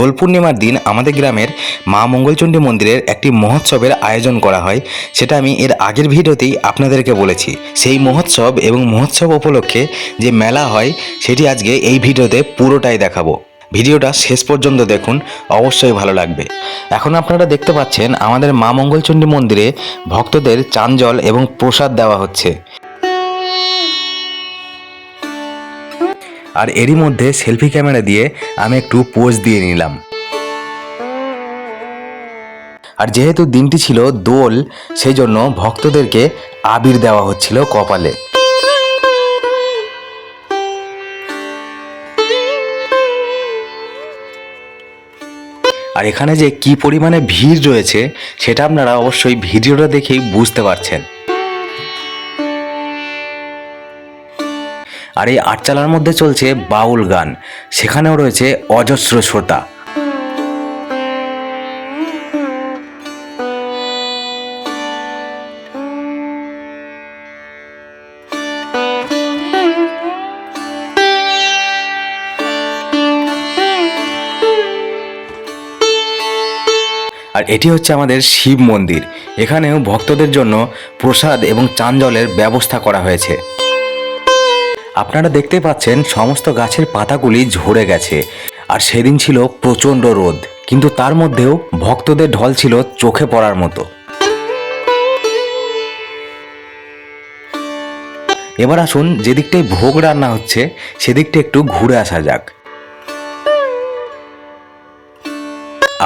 দোল পূর্ণিমার দিন আমাদের গ্রামের মা মঙ্গলচণ্ডী মন্দিরের একটি মহোৎসবের আয়োজন করা হয়, সেটা আমি এর আগের ভিডিওতেই আপনাদেরকে বলেছি। সেই মহোৎসব এবং মহোৎসব উপলক্ষে যে মেলা হয়, সেটি আজকে এই ভিডিওতে পুরোটাই দেখাবো। ভিডিওটা শেষ পর্যন্ত দেখুন, অবশ্যই ভালো লাগবে। এখন আপনারা দেখতে পাচ্ছেন, আমাদের মা মঙ্গলচণ্ডী মন্দিরে ভক্তদের চাঞ্জল এবং প্রসাদ দেওয়া হচ্ছে। আর এরই মধ্যে সেলফি ক্যামেরা দিয়ে আমি একটু পোজ দিয়ে নিলাম। আর যেহেতু দিনটি ছিল দোল সেই জন্য ভক্তদেরকে আবির দেওয়া হচ্ছিল কপালে। আর এখানে যে কি পরিমাণে ভিড় রয়েছে, সেটা আপনারা অবশ্যই ভিডিওটা দেখেই বুঝতে পারছেন। আর এই আটচালার মধ্যে চলছে বাউল গান। সেখানেও রয়েছে অজস্র শ্রোতা। আর এটি হচ্ছে আমাদের শিব মন্দির। এখানেও ভক্তদের জন্য প্রসাদ এবং চাঞ্জলের ব্যবস্থা করা হয়েছে। আপনারা দেখতে পাচ্ছেন সমস্ত গাছের পাতাগুলি ঝরে গেছে। আর সেদিন ছিল প্রচণ্ড রোদ, কিন্তু তার মধ্যেও ভক্তদের ঢল ছিল চোখে পড়ার মতো। এবার আসুন, যেদিকটায় ভোগ রান্না হচ্ছে, সেদিকটা একটু ঘুরে আসা যাক।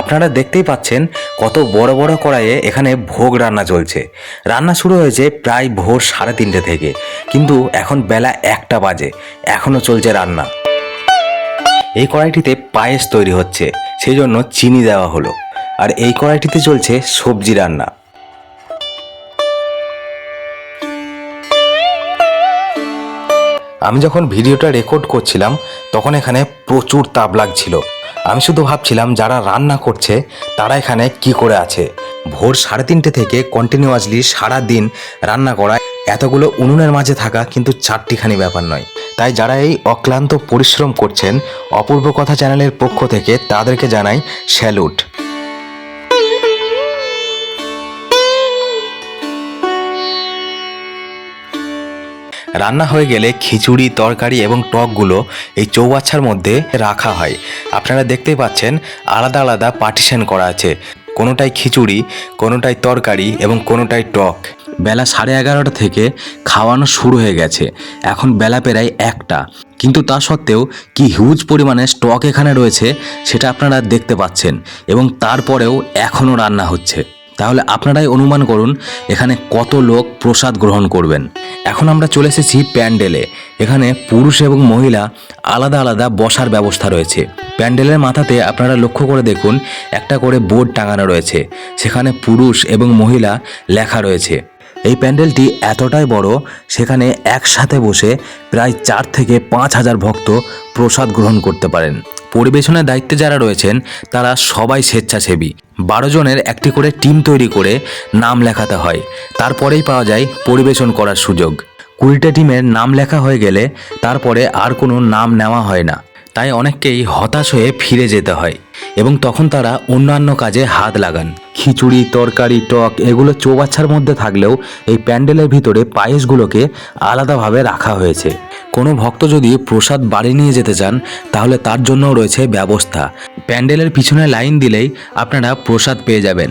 আপনারা দেখতেই পাচ্ছেন কত বড় বড় কড়াইয়ে এখানে ভোগ রান্না চলছে। রান্না শুরু হয়েছে প্রায় ভোর সাড়ে তিনটে থেকে, কিন্তু এখন বেলা একটা বাজে এখনও চলছে রান্না। এই কড়াইটিতে পায়েস তৈরি হচ্ছে সেই জন্য চিনি দেওয়া হলো, আর এই কড়াইটিতে চলছে সবজি রান্না। আমি যখন ভিডিওটা রেকর্ড করছিলাম, তখন এখানে প্রচুর তাপ লাগছিল। আমি শুধু ভাবছিলাম যারা রান্না করছে, তারা এখানে কি করে আছে। ভোর সাড়ে তিনটে থেকে কন্টিনিউয়াসলি সারা দিন রান্না করা এতগুলো উনুনের মাঝে থাকা কিন্তু চারটিখানি ব্যাপার নয়। তাই যারা এই অক্লান্ত পরিশ্রম করছেন, অপূর্ব কথা চ্যানেলের পক্ষ থেকে তাদেরকে জানাই স্যালুট। রান্না হয়ে গেলে খিচুড়ি, তরকারি এবং টকগুলো এই চৌবাচ্চার মধ্যে রাখা হয়। আপনারা দেখতেই পাচ্ছেন আলাদা আলাদা পার্টিশন করা আছে। কোনোটাই খিচুড়ি, কোনোটাই তরকারি এবং কোনোটাই টক। বেলা সাড়ে এগারোটা থেকে খাওয়ানো শুরু হয়ে গেছে। এখন বেলা পেরায় একটা। কিন্তু তা সত্ত্বেও কি হিউজ পরিমাণে স্টক এখানে রয়েছে, সেটা আপনারা দেখতে পাচ্ছেন এবং তারপরেও এখনও রান্না হচ্ছে। তাহলে আপনারাই অনুমান করুন এখানে কত লোক প্রসাদ গ্রহণ করবেন। এখন আমরা চলে এসেছি প্যান্ডেলে। এখানে পুরুষ এবং মহিলা আলাদা আলাদা বসার ব্যবস্থা রয়েছে। প্যান্ডেলের মাথাতে আপনারা লক্ষ্য করে দেখুন, একটা করে বোর্ড টাঙানো রয়েছে। সেখানে পুরুষ এবং মহিলা লেখা রয়েছে। এই প্যান্ডেলটি এতটাই বড়, সেখানে একসাথে বসে প্রায় চার থেকে পাঁচ হাজার ভক্ত প্রসাদ গ্রহণ করতে পারেন। পরিবেশনের দায়িত্বে যারা রয়েছেন, তারা সবাই স্বেচ্ছাসেবী। বারো জনের একটি করে টিম তৈরি করে নাম লেখাতে হয়। তারপরেই পাওয়া যায় পরিবেশন করার সুযোগ। কুড়িটা টিমের নাম লেখা হয়ে গেলে তারপরে আর কোনো নাম নেওয়া হয় না। তাই অনেককেই হতাশ হয়ে ফিরে যেতে হয় এবং তখন তারা অন্যান্য কাজে হাত লাগান। খিচুড়ি, তরকারি, টক এগুলো চৌবাচ্চার মধ্যে থাকলেও এই প্যান্ডেলের ভিতরে পায়েসগুলোকে আলাদাভাবে রাখা হয়েছে। কোনো ভক্ত যদি প্রসাদ বাড়ি নিয়ে যেতে চান, তাহলে তার জন্যও রয়েছে ব্যবস্থা। প্যান্ডেলের পিছনে লাইন দিলেই আপনারা প্রসাদ পেয়ে যাবেন।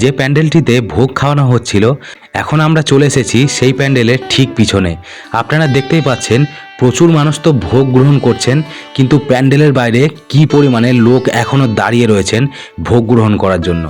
যে প্যান্ডেলটিতে ভোগ খাওয়ানো হচ্ছিল, এখন আমরা চলে এসেছি সেই প্যান্ডেলের ঠিক পিছনে। আপনারা দেখতেই পাচ্ছেন, প্রচুর মানুষ তো ভোগ গ্রহণ করছেন, কিন্তু প্যান্ডেলের বাইরে কি পরিমাণে লোক এখনও দাঁড়িয়ে রয়েছেন ভোগ গ্রহণ করার জন্য।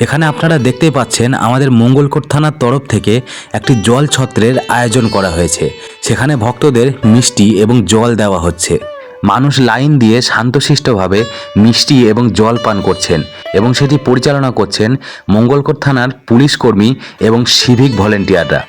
এখানে আপনারা দেখতে পাচ্ছেন আমাদের মঙ্গলকোট থানার তরফ থেকে একটি জল ছত্রের আয়োজন করা হয়েছে। সেখানে ভক্তদের মিষ্টি এবং জল দেওয়া হচ্ছে। মানুষ লাইন দিয়ে শান্তশিষ্টভাবে মিষ্টি এবং জল পান করছেন এবং সেটি পরিচালনা করছেন মঙ্গলকোট থানার পুলিশ কর্মী এবং সিভিক ভলেন্টিয়াররা।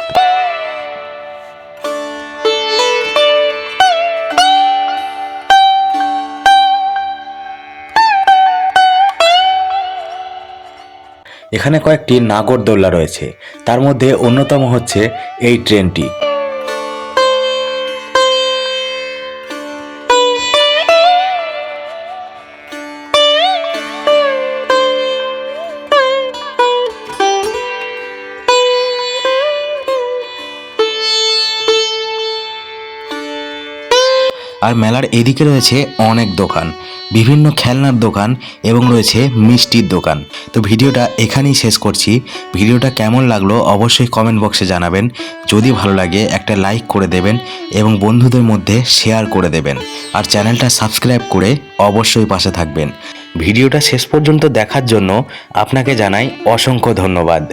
এখানে কয়েকটি নাগরদোল্লা রয়েছে। তার মধ্যে অন্যতম হচ্ছে এই ট্রেনটি। আর মেলার এদিকে রয়েছে অনেক দোকান, বিভিন্ন খেলনার দোকান এবং রয়েছে মিষ্টির দোকান। তো ভিডিওটা এখানেই শেষ করছি। ভিডিওটা কেমন লাগল অবশ্যই কমেন্ট বক্সে জানাবেন। যদি ভালো লাগে, একটা লাইক করে দেবেন এবং বন্ধুদের মধ্যে শেয়ার করে দেবেন। আর চ্যানেলটা সাবস্ক্রাইব করে অবশ্যই পাশে থাকবেন। ভিডিওটা শেষ পর্যন্ত দেখার জন্য আপনাকে জানাই অসংখ্য ধন্যবাদ।